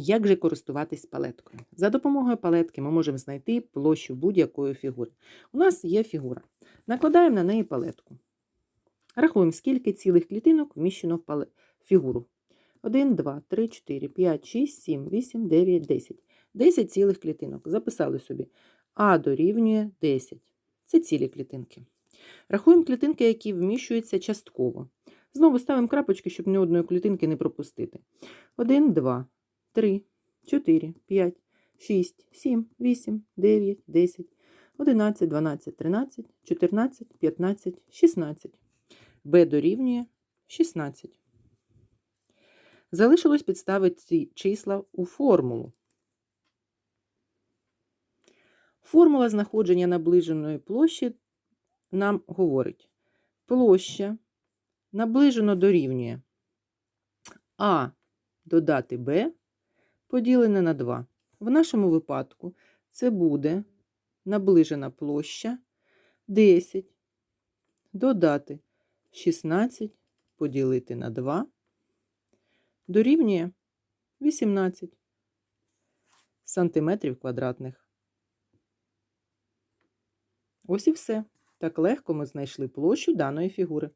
Як же користуватись палеткою? За допомогою палетки ми можемо знайти площу будь-якої фігури. У нас є фігура. Накладаємо на неї палетку. Рахуємо, скільки цілих клітинок вміщено в пале... фігуру. 1, 2, 3, 4, 5, 6, 7, 8, 9, 10. 10 цілих клітинок. Записали собі. А дорівнює 10. Це цілі клітинки. Рахуємо клітинки, які вміщуються частково. Знову ставимо крапочки, щоб ні одної клітинки не пропустити. 1, 2, 3, 4, 5, 6, 7, 8, 9, 10, 11, 12, 13, 14, 15, 16. b дорівнює 16. Залишилось підставити ці числа у формулу. Формула знаходження наближеної площі нам говорить, площа наближено дорівнює А додати Б поділене на 2. В нашому випадку це буде наближена площа 10 додати 16 поділити на 2 дорівнює 18 сантиметрів квадратних. Ось і все. Так легко ми знайшли площу даної фігури.